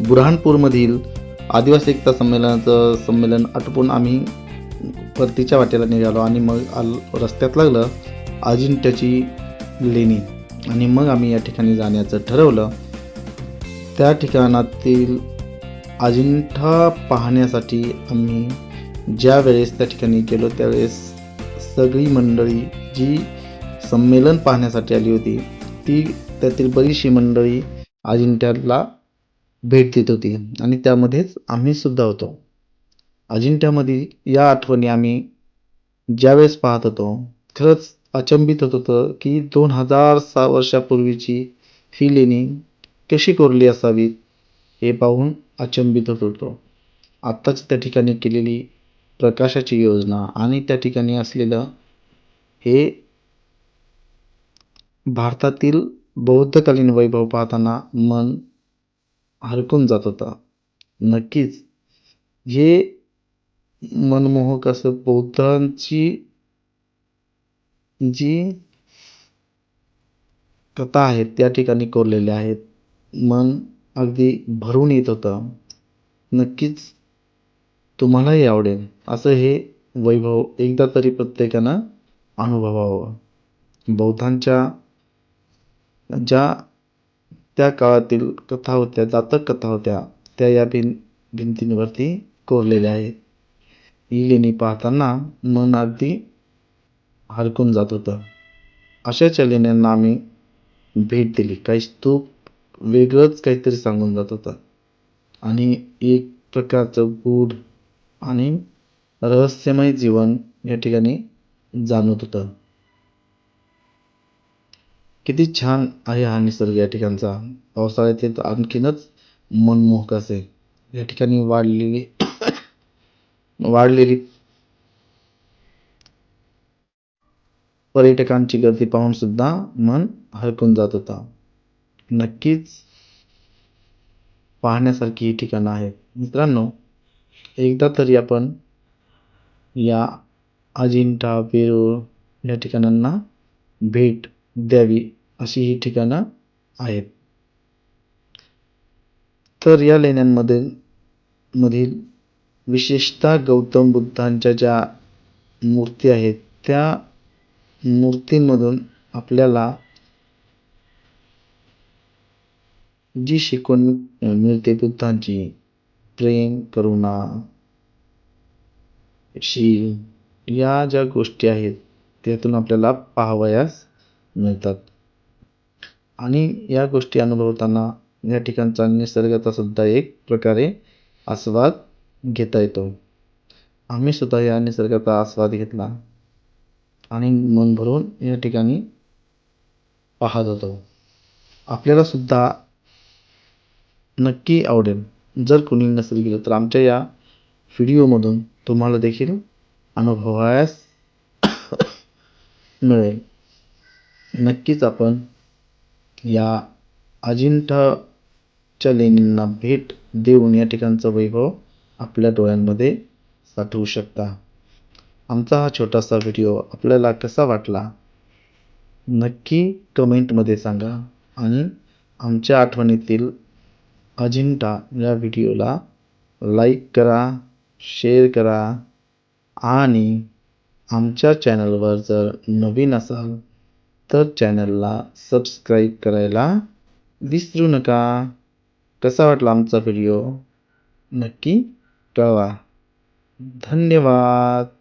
बुरहानपूरमधील आदिवासी एकता संमेलनाचं संमेलन आटपून आम्ही परतीच्या वाटेला निघालो आणि मग आल रस्त्यात लागलं अजिंठ्याची लेणी. आणि मग आम्ही या ठिकाणी जाण्याचं ठरवलं. त्या ठिकाणातील अजिंठा पाहण्यासाठी आम्ही ज्या वेळेस त्या ठिकाणी गेलो त्यावेळेस सगळी मंडळी जी संमेलन पाहण्यासाठी आली होती ती त्यातील बरीचशी मंडळी अजिंठ्याला भेट देत होती. आणि त्यामध्येच आम्ही सुद्धा होतो. अजिंठ्यामध्ये या आठवणी आम्ही ज्यावेळेस पाहत होतो खरंच अचंबित होत होतं की दोन हजार सहा वर्षापूर्वीची ही लेणी कशी कोरली असावी हे पाहून अचंबित होत होतो. आत्ताच त्या ठिकाणी केलेली प्रकाशाची योजना आणि त्या ठिकाणी असलेलं हे भारतातील बौद्धकालीन वैभव पाहताना मन हरकून जात होता. नक्कीच. हे मनमोहक असं बौद्धांची जी कथा आहेत त्या ठिकाणी कोरलेल्या आहेत. मन अगदी भरून येत होतं. नक्कीच तुम्हालाही आवडेल. असं हे वैभव एकदा तरी प्रत्येकानं अनुभवावं. बौद्धांच्या ज्या त्या काळातील कथा होत्या जातक कथा होत्या त्या या भिं भिंतींवरती कोरलेल्या आहेत. ही लेणी पाहताना मन अगदी हरकून जात होतं. अशाच या लेण्यांना आम्ही भेट दिली. काही स्तूप वेगळंच काहीतरी सांगून जात होतं. आणि एक प्रकारचं गूढ आणि रहस्यमय जीवन या ठिकाणी जाणवत होतं. किती छान आहे हा निसर्ग या ठिकाणचा. पावसाळ्यात येत आणखीनच मनमोहक असे. या ठिकाणी वाढलेली वाढलेली पर्यटकांची गर्दी पाहून सुद्धा मन हरकून जात होता. नक्कीच पाहण्यासारखी ही ठिकाणं आहेत. मित्रांनो एकदा तरी आपण या अजिंठा वेरूळ या ठिकाणांना भेट द्यावी अशी ही ठिकाणं आहेत. तर या लेण्यांमध्ये मधील विशेषतः गौतम बुद्धांच्या ज्या मूर्ती आहेत त्या मूर्तींमधून आपल्याला जी शिकवण मिळते बुद्धांची प्रेम करुणा शील या ज्या गोष्टी आहेत त्यातून आपल्याला पाहावयास मिळतात. आणि या गोष्टी अनुभवताना या ठिकाणचा निसर्गाचा सुद्धा एक प्रकारे आस्वाद घेता येतो. आम्ही सुद्धा या निसर्गाचा आस्वाद घेतला आणि मन भरून या ठिकाणी पाहत होतो. आपल्याला सुद्धा नक्की आवडेल. जर कोणी नसेल गेलं तर आमच्या या व्हिडिओमधून तुम्हाला देखील अनुभवायस मिळेल. नक्कीच आपण या अजिंठाच्या लेणींना भेट देऊन या ठिकाणचा वैभव आपल्या डोळ्यांमध्ये साठवू शकता. आमचा हा छोटासा व्हिडिओ आपल्याला कसा वाटला? नक्की कमेंटमध्ये सांगा आणि आमच्या आठवणीतील अजिंठा या व्हिडिओला लाईक करा शेअर करा आणि आमच्या चॅनलवर जर नवीन असाल तर चॅनलला सबस्क्राईब करायला विसरू नका. कसा वाटला आमचा व्हिडिओ नक्की कळवा. धन्यवाद.